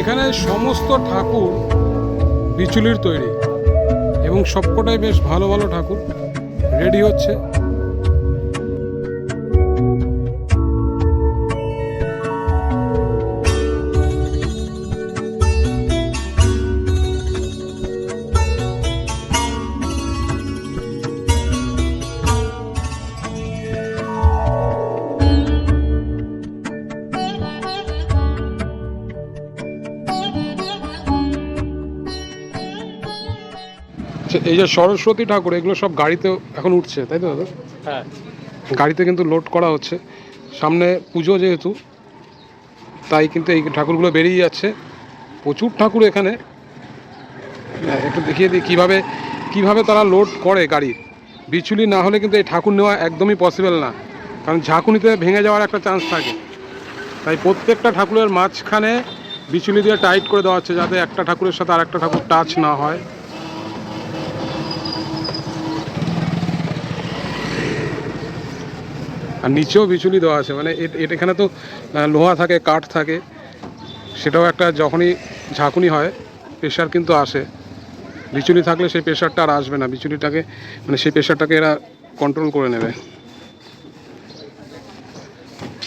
এখানে সমস্ত ঠাকুর বিচুলির তৈরি এবং সবকটাই বেশ ভালো ভালো ঠাকুর রেডি হচ্ছে। এই যে সরস্বতী ঠাকুর এগুলো সব গাড়িতে এখন উঠছে তাই তো দাদা? হ্যাঁ। গাড়িতে কিন্তু লোড করা হচ্ছে। সামনে পুজো যেহেতু তাই কিন্তু এই ঠাকুরগুলো বেরিয়ে যাচ্ছে। প্রচুর ঠাকুর এখানে। হ্যাঁ, একটু দেখিয়ে দিই কীভাবে কীভাবে তারা লোড করে গাড়ির বিচুলি না হলে কিন্তু এই ঠাকুর নেওয়া একদমই পসিবল না। কারণ ঝাঁকুনিতে ভেঙে যাওয়ার একটা চান্স থাকে। তাই প্রত্যেকটা ঠাকুরের মাঝখানে বিচুলি দিয়ে টাইট করে দেওয়া হচ্ছে যাতে একটা ঠাকুরের সাথে আর একটা ঠাকুর টাচ না হয়। আর নিচেও বিচুলি দেওয়া আছে। মানে এ- এ- এখানে তো লোহা থাকে কাঠ থাকে। সেটাও একটা যখনই ঝাঁকুনি হয় প্রেশার কিন্তু আসে। বিচুলি থাকলে সেই প্রেশারটা আর আসবে না। বিচুলিটাকে মানে সেই প্রেশারটাকে এরা কন্ট্রোল করে নেবে।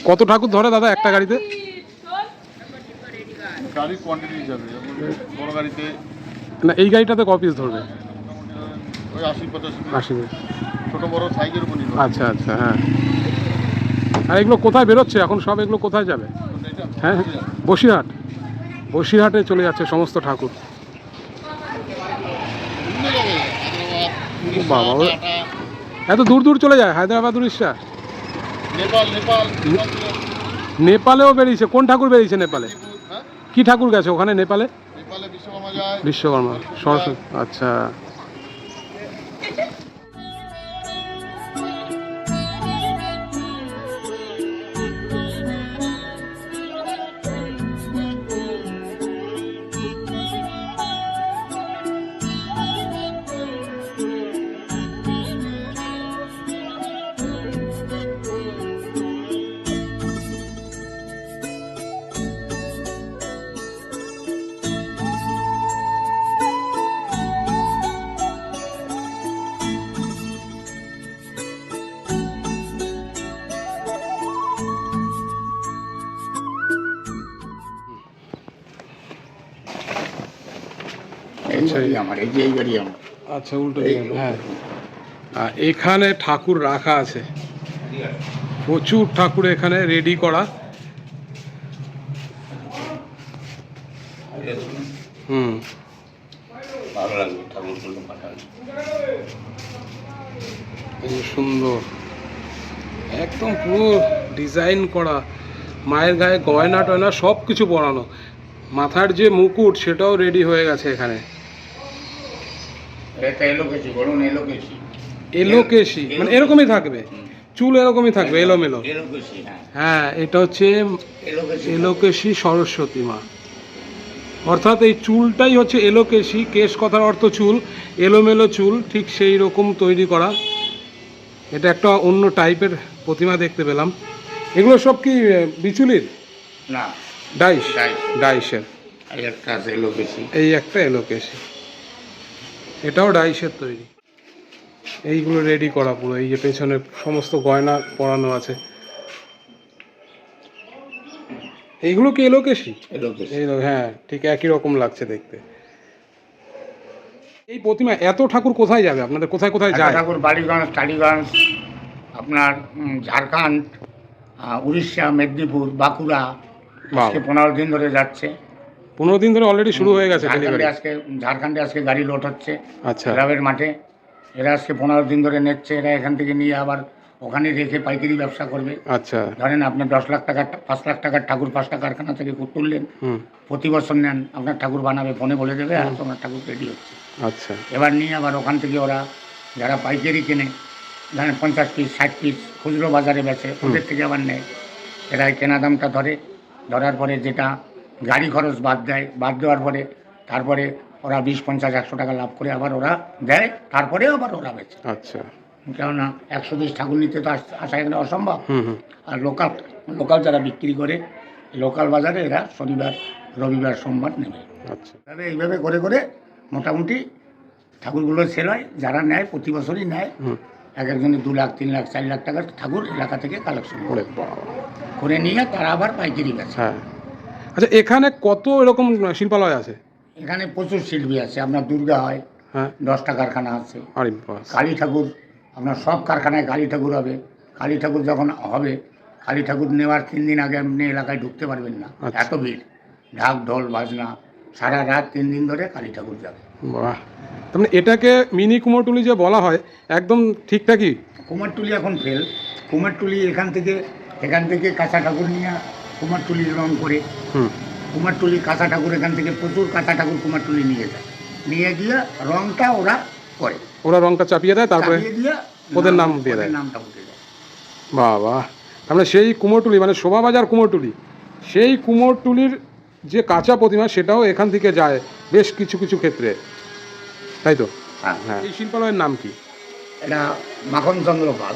কত ঠাকুর ধরে দাদা একটা গাড়িতে? গাড়ির কোয়ান্টিটি যাবে বড় গাড়িতে। না এই গাড়িটাতে ক পিস ধরবে? আশি পঁচাশি। আশি ছোটো বড় সাইজের উপর আচ্ছা আচ্ছা হ্যাঁ। আর এগুলো কোথায় বেরোচ্ছে? এখন সব এগুলো কোথায় যাবে? হ্যাঁ? বসিরহাট। বসিরহাটে চলে যাচ্ছে সমস্ত ঠাকুর। বাবা, এত দূর দূর চলে যায়? হায়দ্রাবাদ উড়িষ্যা? নেপালেও বেরিয়েছে। কোন ঠাকুর বেরিয়েছে নেপালে? হ্যাঁ? কি ঠাকুর গেছে ওখানে নেপালে? বিশ্বকর্মা সরস্বতী আচ্ছা। এই আমার এই যে এই বাড়ি আমার। আচ্ছা উল্টো হ্যাঁ। এখানে ঠাকুর রাখা আছে। প্রচুর ঠাকুর এখানে রেডি করা। হুম। ভালো লাগবে ঠাকুরগুলো পাঠান সুন্দর। একদম পুরো ডিজাইন করা। মায়ের গায়ে গয়না টয়না সব কিছু পরানো। মাথার যে মুকুট সেটাও রেডি হয়ে গেছে এখানে। এটা বলুন এলোকেশি। মানে এরকমই থাকবে। চুল এরকমই থাকবে এলোমেলো। হ্যাঁ। হ্যাঁ এটা হচ্ছে এলোকেশি। সরস্বতী মা। অর্থাৎ এই চুলটাই হচ্ছে এলোকেশি কেশ কথার অর্থ চুল এলোমেলো চুল ঠিক সেই রকম তৈরি করা। এটা একটা অন্য টাইপের প্রতিমা দেখতে পেলাম। এগুলো সব কি বিচুলির? না। ডাইস। ডাইস। ডাইসের। এই একটা এলোকেশি। এটাও ডাইসের তৈরি। এইগুলো রেডি করা পুরো এই যে পেছনে সমস্ত গয়না পরানো আছে। এইগুলো কি এলোকেশি? হ্যাঁ ঠিক একই রকম লাগছে দেখতে। এই প্রতিমা এত ঠাকুর কোথায় যাবে? আপনাদের কোথায় কোথায় যায়? ঠাকুর বাড়িগঞ্জ টালিগঞ্জ আপনার ঝাড়খণ্ড উড়িষ্যা মেদিনীপুর বাঁকুড়া পনেরো দিন ধরে যাচ্ছে। পনেরো দিন ধরে অলরেডি শুরু হয়ে গেছে ডেলিভারি আজকে ঝাড়খণ্ডে আজকে গাড়ি লোড হচ্ছে। আচ্ছা। ক্লাবের মাঠে। এরা আজকে পনেরো দিন ধরে নিচ্ছে। এরা এখান থেকে নিয়ে আবার ওখানে রেখে পাইকারি ব্যবসা করবে। আচ্ছা। ধরেন আপনার দশ লাখ টাকার পাঁচ লাখ টাকার ঠাকুর পাঁচটা কারখানা থেকে তুললেন। হুম। প্রতি বছর নেন। আপনার ঠাকুর বানাবে ফোনে বলে দেবে আর তোমার ঠাকুর রেডি হচ্ছে। আচ্ছা। এবার নিয়ে আবার ওখান থেকে ওরা যারা পাইকারি কেনে ধরেন পঞ্চাশ পিস ষাট পিস খুচরো বাজারে বেচে ওদের থেকে আবার নেয়। এরা কেনা দামটা ধরে। ধরার পরে যেটা গাড়ি খরচ বাদ দেয় বাদ দেওয়ার পরে তারপরে ওরা বিশ পঞ্চাশ একশো টাকা লাভ করে আবার ওরা দেয় তারপরে আবার ওরা বেচে। আচ্ছা। কেননা একশো পিস ঠাকুর নিতে তো আস- এখানে অসম্ভব। আর লোকাল লোকাল যারা বিক্রি করে লোকাল বাজারে এরা শনিবার রবিবার সোমবার নেবে। আচ্ছা। তবে এইভাবে করে করে মোটামুটি ঠাকুরগুলো সেল হয় যারা নেয় প্রতি বছরই নেয়। এক একজনে দু লাখ তিন লাখ চার লাখ টাকার ঠাকুর এলাকা থেকে কালেকশন করে। করে নিয়ে তারা আবার পাইকারি বেচে। হ্যাঁ। আচ্ছা এখানে কত এরকম শিল্পালয় আছে? এখানে প্রচুর শিল্পী আছে। আপনার দুর্গা হয় হ্যাঁ। দশটা কারখানা আছে। আরে বাস। কালী ঠাকুর আপনার সব কারখানায় কালী ঠাকুর হবে। কালী ঠাকুর যখন হবে কালী ঠাকুর নেওয়ার তিন দিন আগে আপনি এলাকায় ঢুকতে পারবেন না। আচ্ছা। এত ভিড়। ঢাক ঢোল বাজনা সারা রাত তিন দিন ধরে কালী ঠাকুর যাবে। বাহ। তার মানে এটাকে মিনি কুমোরটুলি যে বলা হয় একদম ঠিকঠাকই? কুমারটুলি এখন ফেল কুমারটুলি এখান থেকে এখান থেকে কাঁচা ঠাকুর নিয়ে কুমারটুলি রং করে। হুম। কুমারটুলি কাঁচা ঠাকুর এখান থেকে প্রচুর কাঁথা ঠাকুর কুমারটুলি নিয়ে যায়। নিয়ে গিয়ে রংটা ওরা করে। ওরা রংটা চাপিয়ে দেয় তারপরে ওদের নাম দিয়ে দেয়। নামটা উঠে যায়। বাহ বাহ মানে সেই কুমোরটুলি মানে শোভাবাজার কুমোরটুলি সেই কুমোরটুলির যে কাঁচা প্রতিমা সেটাও এখান থেকে যায় বেশ কিছু কিছু ক্ষেত্রে। তাই তো? হ্যাঁ। হ্যাঁ। এই শিল্পালয়ের নাম কি? এটা মাখন চন্দ্র পাল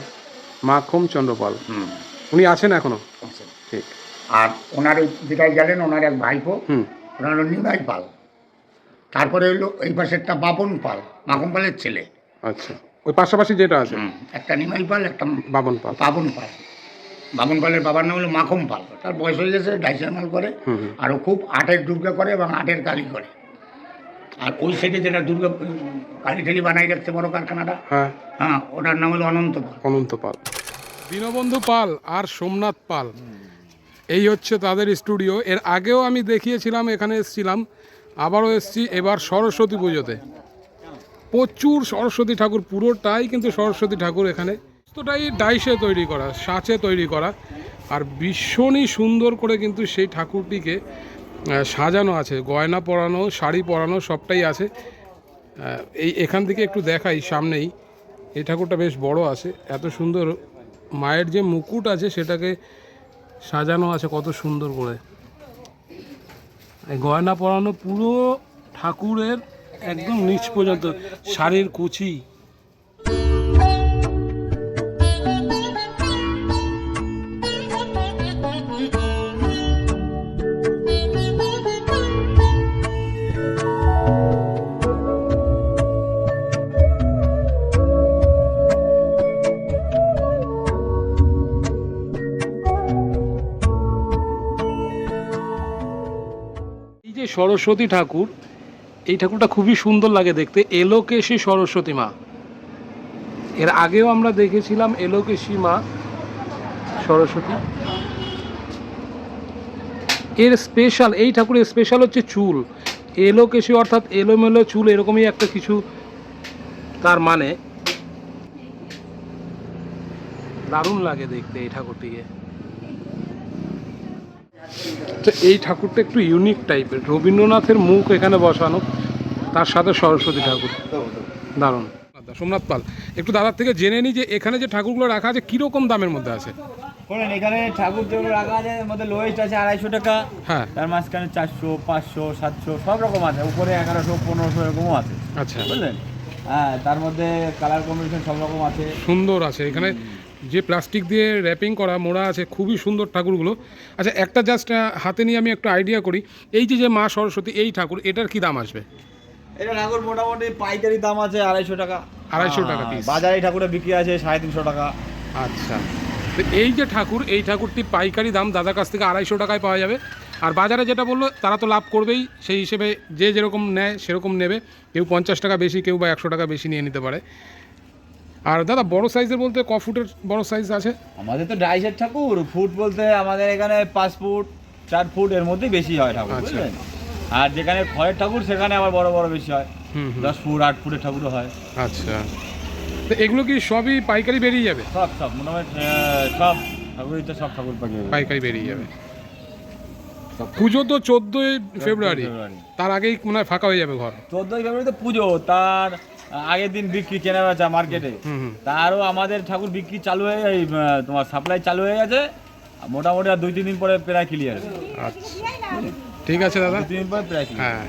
মাখম চন্দ্রপাল। হুম। উনি আছেন এখনও। ঠিক। আর ওনার ওই যেটাই গেলেন ওনার এক ভাইপো। হুম। ওনার নিমাই পাল। তারপরে হলো এই পাশেরটা বাপন পাল মাখন পালের ছেলে। আচ্ছা। ওই পাশাপাশি যেটা আছে? একটা নিমাই পাল একটা বাবন পাল। বাবন পাল। বাবন পালের বাবার নাম হলো মাখম পাল। তার বয়স হয়ে গেছে ডাইসার মাল করে। আর ও খুব আটের দুর্গা করে এবং আটের কালি করে। আর ওই সাইডে যেটা দুর্গা কালী ঠেলি বানাই রাখছে বড় কারখানাটা হ্যাঁ। হ্যাঁ ওটার নাম হলো অনন্ত পাল। অনন্ত পাল। দীনবন্ধু পাল আর সোমনাথ পাল। এই হচ্ছে তাদের স্টুডিও। এর আগেও আমি দেখিয়েছিলাম, এখানে এসেছিলাম। আবারও এসেছি, এবার সরস্বতী পুজোতে। প্রচুর সরস্বতী ঠাকুর, পুরোটাই কিন্তু সরস্বতী ঠাকুর এখানে। সমস্তটাই ডাইসে তৈরি করা, সাঁচে তৈরি করা। আর ভীষণই সুন্দর করে কিন্তু সেই ঠাকুরটিকে সাজানো আছে। গয়না পরানো, শাড়ি পরানো, সবটাই আছে। এই এখান থেকে একটু দেখাই, সামনেই। এই ঠাকুরটা বেশ বড় আছে। এত সুন্দর মায়ের যে মুকুট আছে, সেটাকে সাজানো আছে কত সুন্দর করে। এই গয়না পরানো পুরো ঠাকুরের একদম নিচ পর্যন্ত, শাড়ির কুচি। সরস্বতী ঠাকুর, এই ঠাকুরটা খুবই সুন্দর লাগে দেখতে। এলোকেশী সরস্বতী মা। এর আগেও আমরা দেখেছিলাম এলোকেশী মা সরস্বতী। এর স্পেশাল এই ঠাকুরের স্পেশাল হচ্ছে চুল। এলোকেশী অর্থাৎ এলোমেলো চুল এরকমই একটা কিছু তার মানে। দারুণ লাগে দেখতে এই ঠাকুরটিকে। তো এই ঠাকুরটা একটু ইউনিক টাইপের রবীন্দ্রনাথের মুখ এখানে বসানো তার সাথে সরস্বতী ঠাকুর। দারুণ। সোমনাথ পাল একটু দাদার থেকে জেনে নিই যে এখানে যে ঠাকুরগুলো রাখা আছে কীরকম দামের মধ্যে আছে? শোনেন এখানে ঠাকুর যেগুলো রাখা আছে মধ্যে লোয়েস্ট আছে আড়াইশো টাকা। হ্যাঁ। তার মাঝখানে চারশো পাঁচশো সাতশো সব রকম আছে। উপরে এগারোশো পনেরোশো এরকমও আছে। আচ্ছা। বুঝলেন? হ্যাঁ তার মধ্যে কালার কম্বিনেশন সব রকম আছে। সুন্দর আছে। এখানে যে প্লাস্টিক দিয়ে র্যাপিং করা মোড়া আছে খুবই সুন্দর ঠাকুরগুলো। আচ্ছা একটা জাস্ট হাতে নিয়ে আমি একটা আইডিয়া করি। এই যে যে মা সরস্বতী এই ঠাকুর এটার কি দাম আসবে? এটা ঠাকুর মোটামুটি পাইকারি দাম আছে আড়াইশো টাকা। 250 টাকা। বাজারে ঠাকুরের বিক্রি আছে সাড়ে তিনশো টাকা। আচ্ছা। তো এই যে ঠাকুর এই ঠাকুরটি পাইকারি দাম দাদার কাছ থেকে আড়াইশো টাকায় পাওয়া যাবে। আর বাজারে যেটা বলল তারা তো লাভ করবেই। সেই হিসেবে যে যেরকম নেয় সেরকম নেবে। কেউ পঞ্চাশ টাকা বেশি কেউ বা একশো টাকা বেশি নিয়ে নিতে পারে। আর দাদা বড় সাইজের বলতে ক ফুটের বড় সাইজ আছে? আমাদের তো ডাইসের ঠাকুর। ফুট বলতে আমাদের এখানে পাঁচ ফুট চার ফুট এর মধ্যেই বেশি হয় ঠাকুর আচ্ছা। বুঝলেন? আর যেখানে খয়ের ঠাকুর সেখানে আবার বড় বড় বেশি হয়। দশ ফুট আট ফুটের ঠাকুরও হয়। আচ্ছা। তো এগুলো কি সবই পাইকারি বেরিয়ে যাবে? সব সব মোটামুটি সব ঠাকুরই তো সব ঠাকুর পাইকারি বেরিয়ে যাবে। পুজো তো চোদ্দোই ফেব্রুয়ারি। ফেব্রুয়ারি। তার আগেই মনে হয় ফাঁকা হয়ে যাবে ঘর। চোদ্দোই ফেব্রুয়ারিতে পুজো তার আগের দিন বিক্রি কেনা বেচা মার্কেটে তারও আমাদের ঠাকুর বিক্রি চালু হয়ে তোমার সাপ্লাই চালু হয়ে গেছে। মোটামুটি আর দুই তিন দিন পরে প্রায় ক্লিয়ার আচ্ছা। ঠিক আছে দাদা। দুই তিন দিন পরে প্রায় ক্লিয়ার হ্যাঁ।